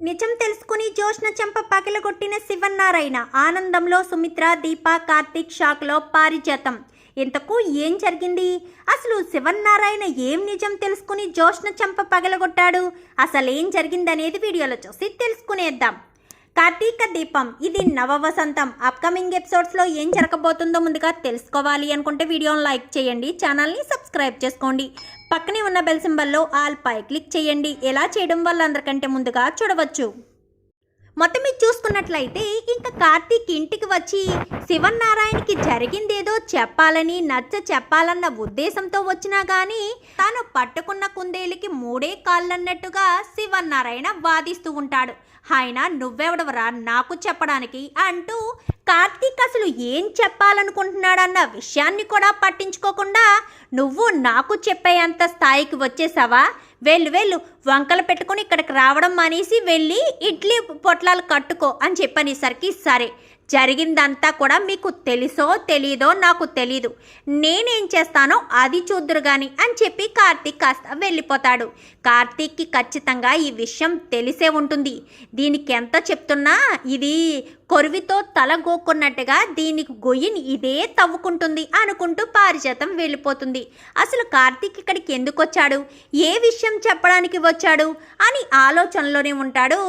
నిజం తెలుసుకుని జోష్న చెంప పగిలగొట్టిన శివన్నారాయణ. ఆనందంలో సుమిత్ర దీప కార్తీక్ షాక్లో పారిజాతం. ఇంతకు ఏం జరిగింది? అసలు శివన్నారాయణ ఏం నిజం తెలుసుకుని జోష్న చెంప పగలగొట్టాడు? అసలు ఏం జరిగిందనేది వీడియోలో చూసి తెలుసుకునేద్దాం. కార్తీక దీపం ఇది నవ వసంతం అప్కమింగ్ ఎపిసోడ్స్లో ఏం జరగబోతుందో ముందుగా తెలుసుకోవాలి అనుకుంటే వీడియోని లైక్ చేయండి ఛానల్ని సబ్స్క్రైబ్ చేసుకోండి. పక్కనే ఉన్న బెల్ సింబల్లో ఆల్ పై క్లిక్ చేయండి. ఎలా చేయడం వల్ల అందరికంటే ముందుగా చూడవచ్చు. మొత్తం మీరు చూసుకున్నట్లయితే ఇంకా కార్తీక్ ఇంటికి వచ్చి శివన్నారాయణకి జరిగిందేదో చెప్పాలని నచ్చ చెప్పాలన్న ఉద్దేశంతో వచ్చినా కానీ తాను పట్టుకున్న కుందేలికి మూడే కాళ్ళన్నట్టుగా శివన్నారాయణ వాదిస్తూ ఉంటాడు. ఆయన నువ్వెవడవరా నాకు చెప్పడానికి అంటూ కార్తీక్ అసలు ఏం చెప్పాలనుకుంటున్నాడన్న విషయాన్ని కూడా పట్టించుకోకుండా నువ్వు నాకు చెప్పేంత స్థాయికి వచ్చేసావా? వెళ్ళు వెళ్ళు వంకలు పెట్టుకుని ఇక్కడికి రావడం మానేసి వెళ్ళి ఇడ్లీ పొట్లాలు కట్టుకో అని చెప్పనేసరికి సరే. జరిగిందంతా కూడా మీకు తెలుసో తెలీదో నాకు తెలీదు. నేనేం చేస్తానో అది చూద్దురు కానీ అని చెప్పి కార్తీక్ కాస్త వెళ్ళిపోతాడు. కార్తీక్కి ఖచ్చితంగా ఈ విషయం తెలిసే ఉంటుంది. దీనికి ఎంత చెప్తున్నా ఇది కొరివితో తల గోక్కున్నట్టుగా దీనికి గొయ్యిని ఇదే తవ్వుకుంటుంది అనుకుంటూ పారిజాతం వెళ్ళిపోతుంది. అసలు కార్తీక్ ఇక్కడికి ఎందుకు వచ్చాడు? ఏ విషయం చెప్పడానికి వచ్చాడు? అని ఆలోచనలోనే ఉంటాడు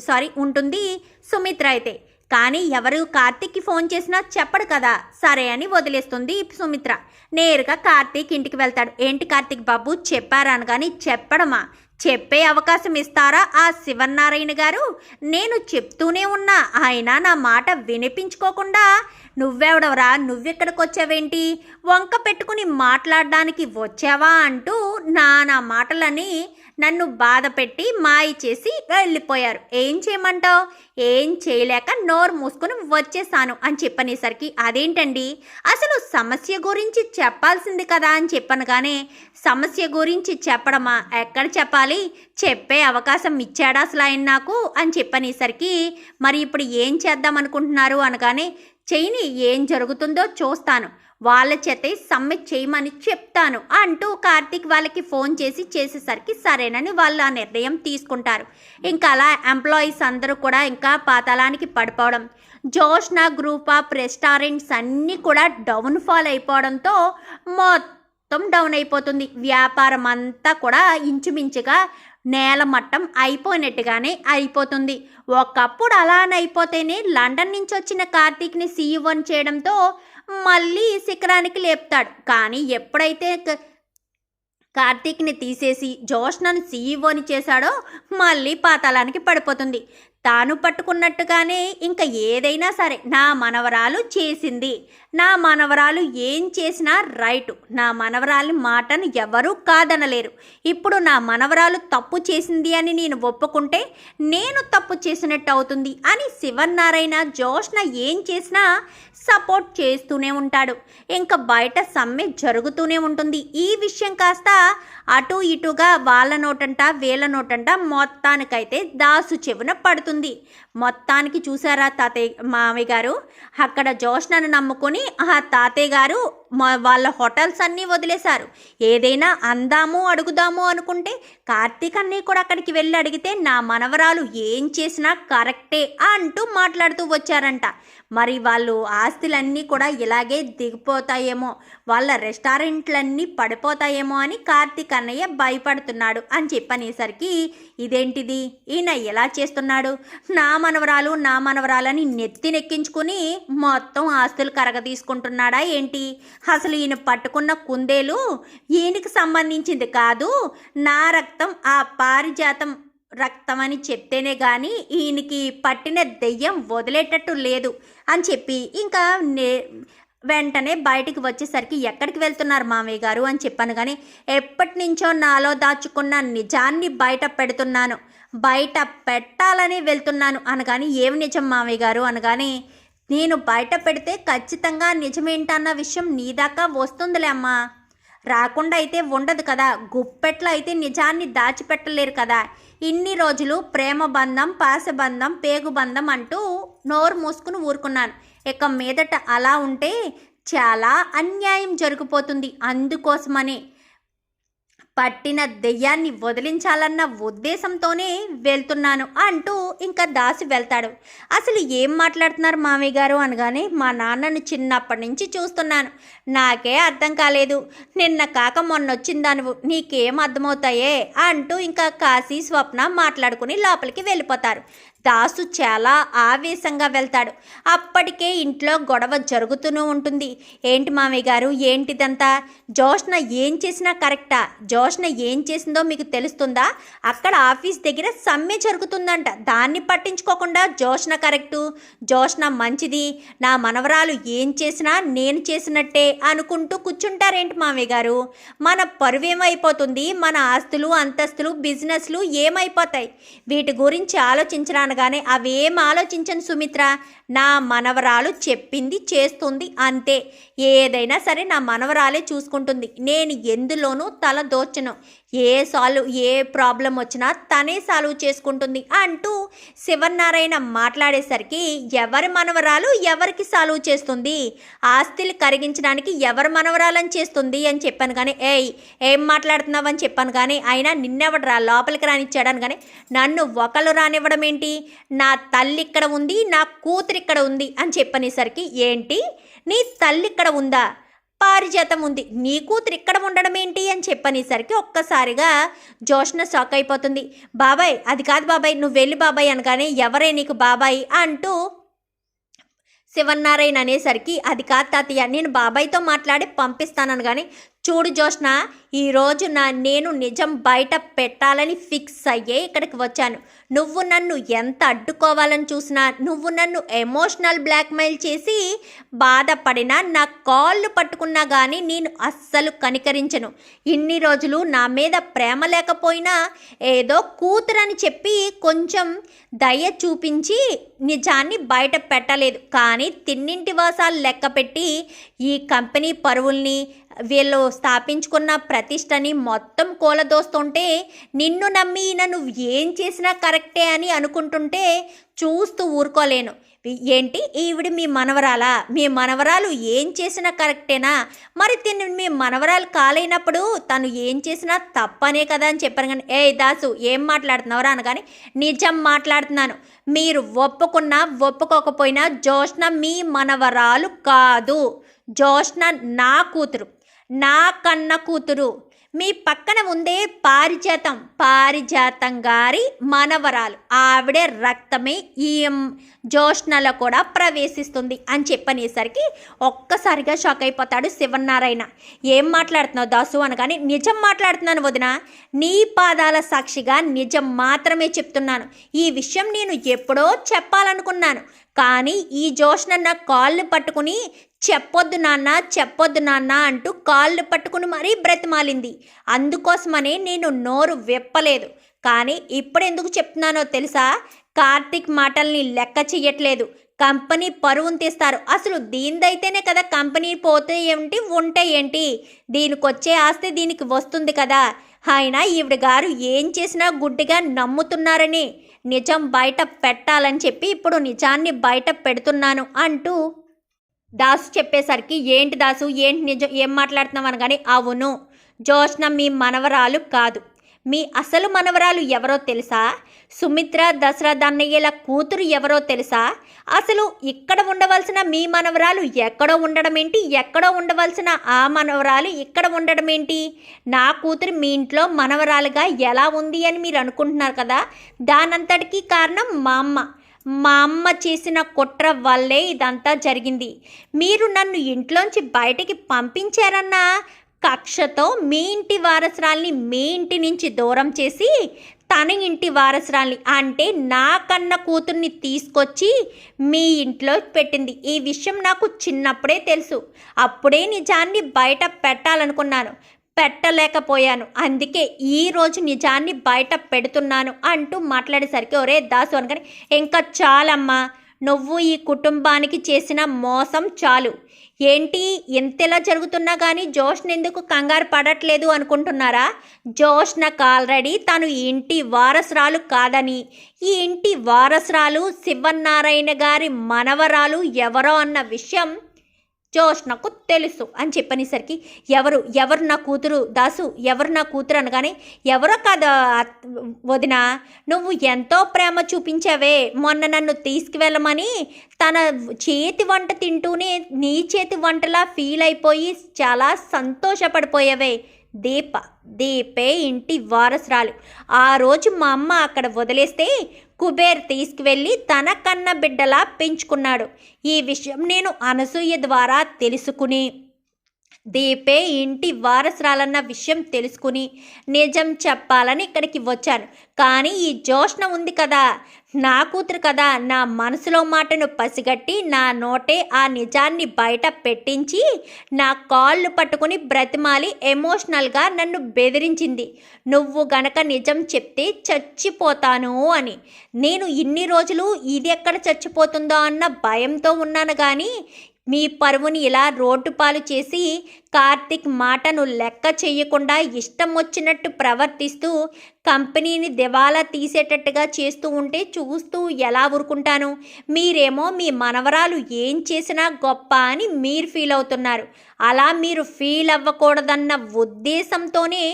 సారీ ఉంటుంది సుమిత్ర అయితే. కానీ ఎవరు కార్తీక్కి ఫోన్ చేసినా చెప్పడు కదా. సరే అని వదిలేస్తుంది సుమిత్ర. నేరుగా కార్తీక్ ఇంటికి వెళ్తాడు. ఏంటి కార్తీక్ బాబు? చెప్పారా అని కానీ చెప్పడమా? చెప్పే అవకాశం ఇస్తారా ఆ శివనారాయణ గారు? నేను చెప్తూనే ఉన్నా. ఆయన నా మాట వినిపించుకోకుండా నువ్వెవడవరా? నువ్వెక్కడికి వచ్చావేంటి వంక పెట్టుకుని మాట్లాడడానికి వచ్చావా అంటూ నా నా మాటలని నన్ను బాధ పెట్టి మాయ చేసి వెళ్ళిపోయారు. ఏం చేయమంటావు? ఏం చేయలేక నోరు మూసుకుని వచ్చేసాను అని చెప్పనేసరికి అదేంటండి? అసలు సమస్య గురించి చెప్పాల్సింది కదా అని చెప్పనగానే సమస్య గురించి చెప్పడమా? ఎక్కడ చెప్పాలి? చెప్పే అవకాశం ఇచ్చాడా అసలు ఆయన నాకు? అని చెప్పనేసరికి మరి ఇప్పుడు ఏం చేద్దాం అనుకుంటున్నారు అనగానే చెయ్యిని ఏం జరుగుతుందో చూస్తాను. వాళ్ళ చేతే సమ్మె చేయమని చెప్తాను అంటూ కార్తీక్ వాళ్ళకి ఫోన్ చేసి చేసేసరికి సరేనని వాళ్ళు ఆ నిర్ణయం తీసుకుంటారు. ఇంకా అలా ఎంప్లాయీస్ అందరూ కూడా ఇంకా పాతాళానికి పడిపోవడం జోష్నా గ్రూప్ ఆఫ్ రెస్టారెంట్స్ అన్నీ కూడా డౌన్ ఫాల్ అయిపోవడంతో మొత్తం మొత్తం డౌన్ అయిపోతుంది. వ్యాపారం అంతా కూడా ఇంచుమించుగా నేల మట్టం అయిపోయినట్టుగానే అయిపోతుంది. ఒకప్పుడు అలానైపోతేనే లండన్ నుంచి వచ్చిన కార్తీక్ని సీఈఓని చేయడంతో మళ్ళీ శిఖరానికి లేపుతాడు. కానీ ఎప్పుడైతే కార్తీక్ని తీసేసి జోష్నను సీఈఓని చేశాడో మళ్ళీ పాతాళానికి పడిపోతుంది. తాను పట్టుకున్నట్టుగానే ఇంకా ఏదైనా సరే నా మనవరాలు చేసింది. నా మనవరాలు ఏం చేసినా రైటు. నా మనవరాలి మాటను ఎవరూ కాదనలేరు. ఇప్పుడు నా మనవరాలు తప్పు చేసింది అని నేను ఒప్పుకుంటే నేను తప్పు చేసినట్టు అవుతుంది అని శివన్నారాయణ జోష్న ఏం చేసినా సపోర్ట్ చేస్తూనే ఉంటాడు. ఇంకా బయట సమ్మె జరుగుతూనే ఉంటుంది. ఈ విషయం కాస్త అటు ఇటుగా వాళ్ళ నోటంట వీళ్ళ నోటంట మొత్తానికైతే దాసు చెవున పడుతుంది. మొత్తానికి చూసారా తాతయ్య మామయ్య గారు? అక్కడ జోష్నను నమ్ముకొని ఆ తాతయ్య గారు మా- వాళ్ళ హోటల్స్ అన్నీ వదిలేశారు. ఏదైనా అందాము అడుగుదాము అనుకుంటే కార్తీక్ అన్నయ్య కూడా అక్కడికి వెళ్ళి అడిగితే నా మనవరాలు ఏం చేసినా కరెక్టే అంటూ మాట్లాడుతూ వచ్చారంట. మరి వాళ్ళు ఆస్తులన్నీ కూడా ఇలాగే దిగిపోతాయేమో వాళ్ళ రెస్టారెంట్లన్నీ పడిపోతాయేమో అని కార్తీక్ అన్నయ్య భయపడుతున్నాడు అని చెప్పనేసరికి ఇదేంటిది? ఈయన ఎలా చేస్తున్నాడు? నా మనవరాలు నా మనవరాలని నెత్తినెక్కించుకుని మొత్తం ఆస్తులు కరగ తీసుకుంటున్నాడా ఏంటి? అసలు ఈయన పట్టుకున్న కుందేలు ఈయనకి సంబంధించింది కాదు. నా రక్తం ఆ పారిజాతం రక్తం అని చెప్తేనే కానీ ఈయనకి పట్టిన దెయ్యం వదిలేటట్టు లేదు అని చెప్పి ఇంకా నే వెంటనే బయటికి వచ్చేసరికి ఎక్కడికి వెళ్తున్నారు మామయ్య గారు అని చెప్పాను కానీ ఎప్పటి నుంచో నాలో దాచుకున్న నిజాన్ని బయట పెడుతున్నాను. బయట పెట్టాలని వెళ్తున్నాను అనగాని ఏం నిజం మామయ్య గారు అనగానే నేను బయట పెడితే ఖచ్చితంగా నిజమేంటన్న విషయం నీ దాకా వస్తుందిలే అమ్మా. రాకుండా అయితే ఉండదు కదా. గుప్పెట్లో అయితే నిజాన్ని దాచిపెట్టలేరు కదా. ఇన్ని రోజులు ప్రేమ బంధం పాసబంధం పేగుబంధం అంటూ నోరు మూసుకుని ఊరుకున్నాను. ఇక మీదట అలా ఉంటే చాలా అన్యాయం జరిగిపోతుంది. అందుకోసమనే పట్టిన దెయ్యాన్ని వదిలించాలన్న ఉద్దేశంతోనే వెళ్తున్నాను అంటూ ఇంకా దాసి వెళ్తాడు. అసలు ఏం మాట్లాడుతున్నారు మామయ్య గారు అనగానే మా నాన్నను చిన్నప్పటి నుంచి చూస్తున్నాను. నాకే అర్థం కాలేదు. నిన్న కాక మొన్నొచ్చిందాను నీకేం అర్థమవుతాయే అంటూ ఇంకా కాశీ స్వప్న మాట్లాడుకుని లోపలికి వెళ్ళిపోతారు. దాసు చాలా ఆవేశంగా వెళ్తాడు. అప్పటికే ఇంట్లో గొడవ జరుగుతూనే ఉంటుంది. ఏంటి మామయ్య గారు? ఏంటిదంతా? జోష్న ఏం చేసినా కరెక్టా? జోష్న ఏం చేసిందో మీకు తెలుస్తుందా? అక్కడ ఆఫీస్ దగ్గర సమ్మె జరుగుతుందంట. దాన్ని పట్టించుకోకుండా జోష్న కరెక్టు. జోష్న మంచిది. నా మనవరాలు ఏం చేసినా నేను చేసినట్టే అనుకుంటూ కూర్చుంటారేంటి మామయ్య గారు? మన పరువేమైపోతుంది? మన ఆస్తులు అంతస్తులు బిజినెస్లు ఏమైపోతాయి? వీటి గురించి ఆలోచించరా అనగానే అవేం ఆలోచించను సుమిత్ర? నా మనవరాలు చెప్పింది చేస్తుంది అంతే. ఏదైనా సరే నా మనవరాలే చూసుకుంటుంది. నేను ఎందులోనూ తల దోచను. ఏ సాల్వ్ ఏ ప్రాబ్లం వచ్చినా తనే సాల్వ్ చేసుకుంటుంది అంటూ శివనారాయణ మాట్లాడేసరికి ఎవరి మనవరాలు ఎవరికి సాల్వ్ చేస్తుంది? ఆస్తులు కరిగించడానికి ఎవరి మనవరాలని చేస్తుంది అని చెప్పాను కానీ ఏయ్ ఏం మాట్లాడుతున్నావు అని చెప్పాను కానీ అయినా నిన్నెవడు రా లోపలికి రానిచ్చాడని కానీ నన్ను ఒకళ్ళు రానివ్వడం ఏంటి? నా తల్లి ఇక్కడ ఉంది నా కూతురు ఇక్కడ ఉంది అని చెప్పనేసరికి ఏంటి? నీ తల్లి ఇక్కడ ఉందా? పారిజాతం ఉంది. నీ కూతురు ఇక్కడ ఉండడం ఏంటి అని చెప్పనేసరికి ఒక్కసారిగా జోష్న షాక్ అయిపోతుంది. బాబాయ్ అది కాదు బాబాయ్ నువ్వు వెళ్ళి బాబాయ్ అనగానే ఎవరే నీకు బాబాయ్ అంటూ శివన్నారాయణ అనేసరికి అది కాదు తాతయ్య నేను బాబాయ్తో మాట్లాడి పంపిస్తానని కానీ చూడు జోష్న ఈరోజు నా నేను నిజం బయట పెట్టాలని ఫిక్స్ అయ్యే ఇక్కడికి వచ్చాను. నువ్వు నన్ను ఎంత అడ్డుకోవాలని చూసినా నువ్వు నన్ను ఎమోషనల్ బ్లాక్మెయిల్ చేసి బాధపడినా నా కాళ్ళు పట్టుకున్నా కానీ నేను అస్సలు కనికరించను. ఇన్ని రోజులు నా మీద ప్రేమ లేకపోయినా ఏదో కూతురని చెప్పి కొంచెం దయ చూపించి నిజాన్ని బయట పెట్టలేదు. కానీ తిన్నింటి వాసాలు లెక్క పెట్టి ఈ కంపెనీ పరువుల్ని వీళ్ళు స్థాపించుకున్న ప్రతిష్టని మొత్తం కూలదోస్తుంటే నిన్ను నమ్మి ఈయన నువ్వు ఏం చేసినా కరెక్టే అని అనుకుంటుంటే చూస్తూ ఊరుకోలేను. ఏంటి? ఈవిడ మీ మనవరాలా? మీ మనవరాలు ఏం చేసినా కరెక్టేనా? మరి తిను మీ మనవరాలు కాలైనప్పుడు తను ఏం చేసినా తప్పనే కదా అని చెప్పాను కానీ ఏ దాసు ఏం మాట్లాడుతున్నావురా అనగాని నిజం మాట్లాడుతున్నాను. మీరు ఒప్పుకున్నా ఒప్పుకోకపోయినా జోష్న మీ మనవరాలు కాదు. జోష్న నా కూతురు. నా కన్న కూతురు. మీ పక్కన ఉందే పారిజాతం. పారిజాతం గారి మనవరాలు. ఆవిడే రక్తమే ఈ జోష్నలో కూడా ప్రవేశిస్తుంది అని చెప్పనేసరికి ఒక్కసారిగా షాక్ అయిపోతాడు శివనారాయణ ఏం మాట్లాడుతున్నావు దాసు అనగానే నిజం మాట్లాడుతున్నాను వదిన. నీ పాదాల సాక్షిగా నిజం మాత్రమే చెప్తున్నాను. ఈ విషయం నేను ఎప్పుడో చెప్పాలనుకున్నాను. కానీ ఈ జోష్న నా కాళ్ళు పట్టుకుని చెప్పొద్దు నాన్న చెప్పొద్దు నాన్న అంటూ కాళ్ళు పట్టుకుని మరీ బ్రతిమాలింది. అందుకోసమనే నేను నోరు విప్పలేదు. కానీ ఇప్పుడు ఎందుకు చెప్తున్నానో తెలుసా? కార్తీక్ మాటల్ని లెక్క చెయ్యట్లేదు. కంపెనీ పరువును తీస్తారు. అసలు దీనిదైతేనే కదా కంపెనీ పోతే ఏంటి ఉంటే ఏంటి? దీనికి వచ్చే ఆస్తి దీనికి వస్తుంది కదా. ఆయన ఈవిడ గారు ఏం చేసినా గుడ్డిగా నమ్ముతున్నారని. నిజం బయట పెట్టాలని చెప్పి ఇప్పుడు నిజాన్ని బయట పెడుతున్నాను అంటూ దాసు చెప్పేసరికి ఏంటి దాసు? ఏంటి నిజం? ఏం మాట్లాడుతున్నావు? అనగానే అవును జోష్న మీ మనవరాలు కాదు. మీ అసలు మనవరాలు ఎవరో తెలుసా? సుమిత్ర దశరథ అన్నయ్యల కూతురు ఎవరో తెలుసా? అసలు ఇక్కడ ఉండవలసిన మీ మనవరాలు ఎక్కడో ఉండడం ఏంటి? ఎక్కడో ఉండవలసిన ఆ మనవరాలు ఇక్కడ ఉండడం ఏంటి? నా కూతురు మీ ఇంట్లో మనవరాలుగా ఎలా ఉంది అని మీరు అనుకుంటున్నారు కదా? దానంతటికీ కారణం మా అమ్మ. మా అమ్మ చేసిన కుట్ర వల్లే ఇదంతా జరిగింది. మీరు నన్ను ఇంట్లోంచి బయటికి పంపించారన్న కక్షతో మీ ఇంటి వారసురాల్ని మీ ఇంటి నుంచి దూరం చేసి తన ఇంటి వారసురాల్ని అంటే నా కన్న కూతుర్ని తీసుకొచ్చి మీ ఇంట్లో పెట్టింది. ఈ విషయం నాకు చిన్నప్పుడే తెలుసు. అప్పుడే నిజాన్ని బయట పెట్టాలనుకున్నాను. పెట్టలేకపోయాను. అందుకే ఈ రోజు నిజాన్ని బయట పెడుతున్నాను అంటూ మాట్లాడేసరికి ఒరే దాసు అనగానే ఇంకా చాలమ్మా నువ్వు ఈ కుటుంబానికి చేసిన మోసం చాలు. ఏంటి ఎంతలా జరుగుతున్నా కానీ జోష్ని ఎందుకు కంగారు పడట్లేదు అనుకుంటున్నారా? జోష్నకు ఆల్రెడీ తను ఇంటి వారసురాలు కాదని. ఈ ఇంటి వారసురాలు శివనారాయణ గారి మనవరాలు ఎవరో అన్న విషయం జోష్నకు తెలుసు అని చెప్పనేసరికి ఎవరు ఎవరు నా కూతురు దాసు ఎవరు నా కూతురు అనగానే ఎవరో కాదా వదిన నువ్వు ఎంతో ప్రేమ చూపించావే మొన్న నన్ను తీసుకువెళ్ళమని తన చేతి వంట తింటూనే నీ చేతి వంటలా ఫీల్ అయిపోయి చాలా సంతోషపడిపోయావే. దీప దీపే ఇంటి వారసురాలు. ఆ రోజు మా అమ్మ అక్కడ వదిలేస్తే కుబేర్ తీసుకువెళ్ళి తన కన్న బిడ్డలా పెంచుకున్నాడు. ఈ విషయం నేను అనసూయ ద్వారా తెలుసుకుని దీపే ఇంటి వారసురాలన్న విషయం తెలుసుకుని నిజం చెప్పాలని ఇక్కడికి వచ్చాను. కానీ ఈ జోష్ణ ఉంది కదా నా కూతురు కదా నా మనసులో మాటను పసిగట్టి నా నోటే ఆ నిజాన్ని బయట పెట్టించి నా కాళ్ళు పట్టుకుని బ్రతిమాలి ఎమోషనల్గా నన్ను బెదిరించింది. నువ్వు గనక నిజం చెప్తే చచ్చిపోతాను అని. నేను ఇన్ని రోజులు ఇది ఎక్కడ చచ్చిపోతుందో అన్న భయంతో ఉన్నాను కానీ మీ పరువుని ఇలా రోడ్డు పాలు చేసి కార్తిక్ మాటను లెక్క చేయకుండా ఇష్టం వచ్చినట్టు ప్రవర్తిస్తూ కంపెనీని దివాలా తీసేటట్టుగా చేస్తూ ఉంటే చూస్తూ ఎలా ఊరుకుంటాను? మీరేమో మీ మనవరాలు ఏం చేసినా గొప్ప అని మీరు ఫీల్ అవుతున్నారు. అలా మీరు ఫీల్ అవ్వకూడదన్న ఉద్దేశంతోనే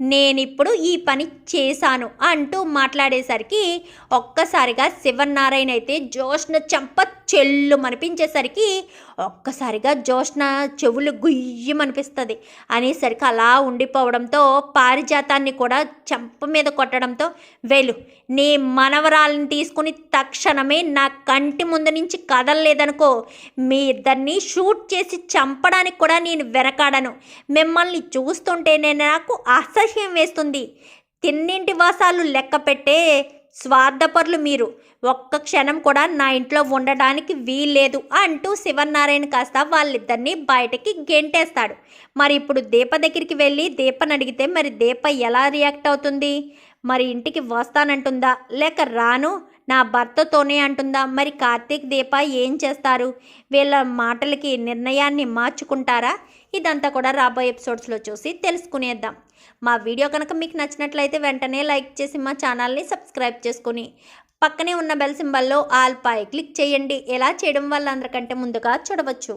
నేనిప్పుడు ఈ పని చేశాను అంటూ మాట్లాడేసరికి ఒక్కసారిగా శివనారాయణ అయితే జోష్న చంప చెల్లు అనిపించేసరికి ఒక్కసారిగా జోష్న చెవులు గుయ్యమనిపిస్తుంది. అనేసరికి అలా ఉండిపోవడంతో పారిజాతాన్ని కూడా చంప మీద కొట్టడంతో వెలు నీ మనవరాలను తీసుకుని తక్షణమే నా కంటి ముందు నుంచి కదలలేదనుకో మీ ఇద్దరిని షూట్ చేసి చంపడానికి కూడా కూడా నేను వెనకాడను. మిమ్మల్ని చూస్తుంటేనే నాకు అసహ్యం వేస్తుంది. తిన్నింటి వాసాలు లెక్క పెట్టే స్వార్థపరులు మీరు. ఒక్క క్షణం కూడా నా ఇంట్లో ఉండడానికి వీల్లేదు అంటూ శివనారాయణ కాస్త వాళ్ళిద్దరిని బయటకి గెంటేస్తాడు. మరి ఇప్పుడు దీప దగ్గరికి వెళ్ళి దీపని అడిగితే మరి దీప ఎలా రియాక్ట్ అవుతుంది? మరి ఇంటికి వస్తానంటుందా? లేక రాను? నా భర్తతోనే అంటుందా? మరి కార్తీక్ దీప ఏం చేస్తారు? వీళ్ళ మాటలకి నిర్ణయాన్ని మార్చుకుంటారా? ఇదంతా కూడా రాబోయే ఎపిసోడ్స్లో చూసి తెలుసుకునేద్దాం. మా వీడియో కనుక మీకు నచ్చినట్లయితే వెంటనే లైక్ చేసి మా ఛానల్ని సబ్స్క్రైబ్ చేసుకుని పక్కనే ఉన్న బెల్ సింబల్లో ఆల్ పై క్లిక్ చేయండి. ఎలా చేయడం వల్ల అందరికంటే ముందుగా చూడవచ్చు.